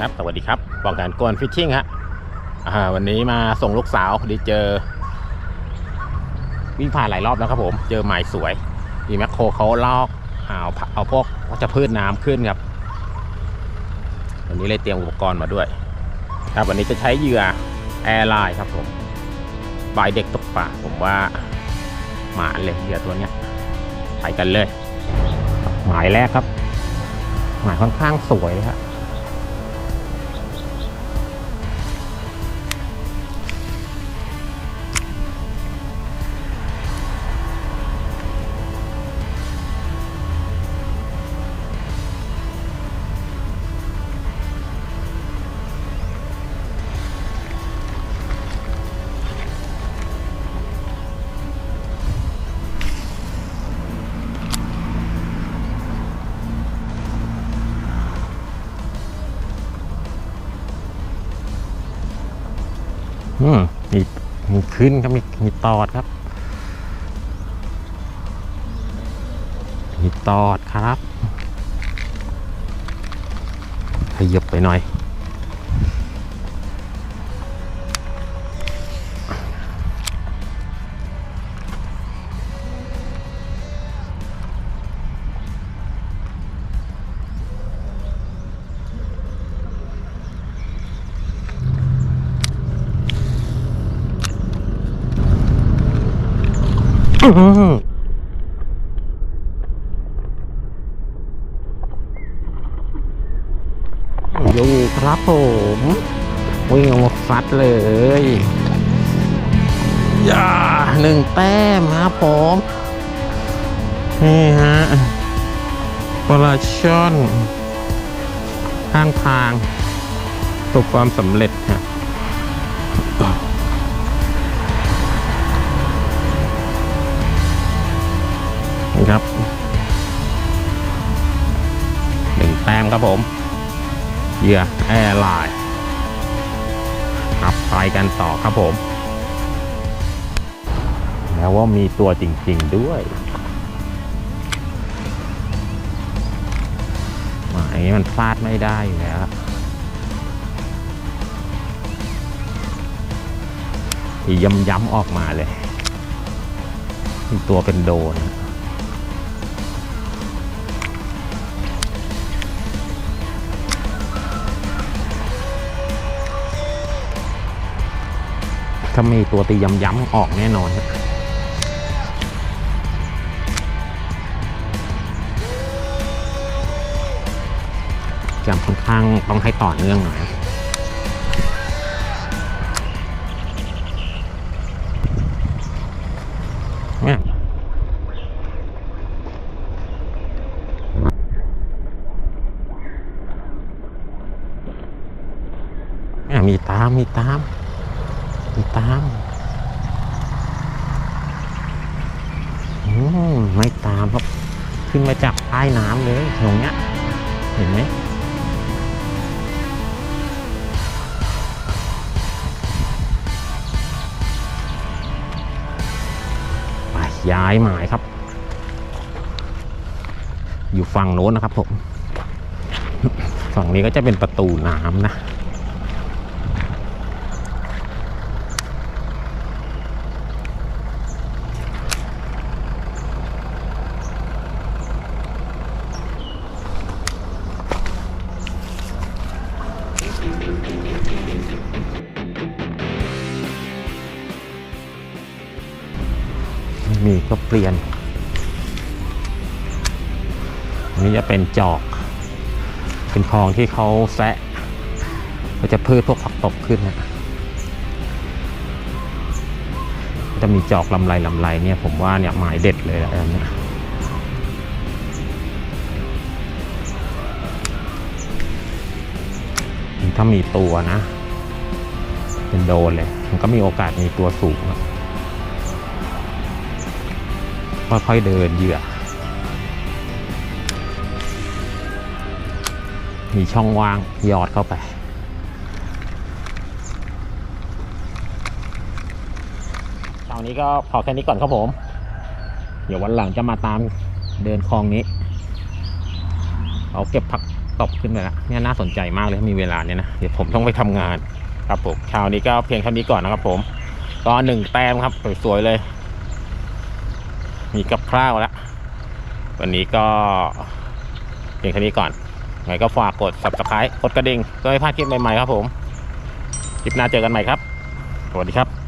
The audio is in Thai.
ครับสวัสดีครับบอกการกวนฟิชชิ่งฮะวันนี้มาส่งลูกสาวดีเจอ วิ่งผ่านหลายรอบแล้วครับผม เจอหมายสวยมีแมคโครเขาลอกเอาเอาพวกวัชพืชน้ำขึ้นครับ วันนี้เลยเตรียมอุปกรณ์มาด้วย ครับวันนี้จะใช้เหยื่อแอร์ไลน์ครับผมบายเด็กตกปลาผมว่าหมาเลยเหยื่อตัวเนี้ยไปกันเลย หมายแรกครับ หมายค่อนข้างสวยครับ อืมมีมีขึ้นครับมีมีตอดครับ มีตอดครับขยับไปหน่อย อยู่ครับผมวิ่งออกมาฟัดเลยอย่าหนึ่งแต้มครับผม นี่ฮะปลาช่อน ข้างทางประสบความสำเร็จฮะ ครับหนึ่งแต้มครับผมเหยื่อแอร์ไลน์ครับไปกันต่อครับผม แล้วว่ามีตัวจริง ๆด้วย หมายมันพลาดไม่ได้อยู่แล้วย้ำๆออกมาเลย ตัวเป็นโดน ถ้ามีตัวตีย้ำๆออกแน่นอนครับจำค่อนข้างต้องให้ต่อเนื่องหน่อยนะเนี่ยเนี่ยมีตาม มีตาม มีตามไม่ตามครับ ขึ้นมาจากใต้น้ำเลยตรงเนี้ย เห็นไหมไปย้ายหมายครับ อยู่ฝั่งโน้นนะครับผม ฝั่งนี้ก็จะเป็นประตูน้ำนะ มีก็เปลี่ยนอันนี้จะเป็นจอก เป็นคลองที่เขาแซะก็จะพืชพวกผักตบขึ้นนะจะมีจอกลำไรลำไรเนี่ยผมว่าเนี่ยหมายเด็ดเลยแหละอันเนี้ยถ้ามีตัวนะ เป็นโดนเลย มันก็มีโอกาสมีตัวสูงอะ ค่อยๆเดินเหยื่อ มีช่องว่างยอดเข้าไปเช้านี้ก็พอแค่นี้ก่อนครับผม เดี๋ยววันหลังจะมาตามเดินคลองนี้ เอาเก็บผักตกขึ้นไปแล้วเนี่ยน่าสนใจมากเลยถ้ามีเวลาเนี่ยนะ เดี๋ยวผมต้องไปทำงานครับผมเช้านี้ก็เพียงเท่านี้ก่อนนะครับผม ก็หนึ่งแต้มครับสวยๆเลย มีกับข้าวแล้ว วันนี้ก็เพียงแค่นี้ก่อนไงก็ฝากกด subscribe กดกระดิ่งเพื่อไม่พลาดคลิปใหม่ๆครับผม คลิปหน้าเจอกันใหม่ครับ สวัสดีครับ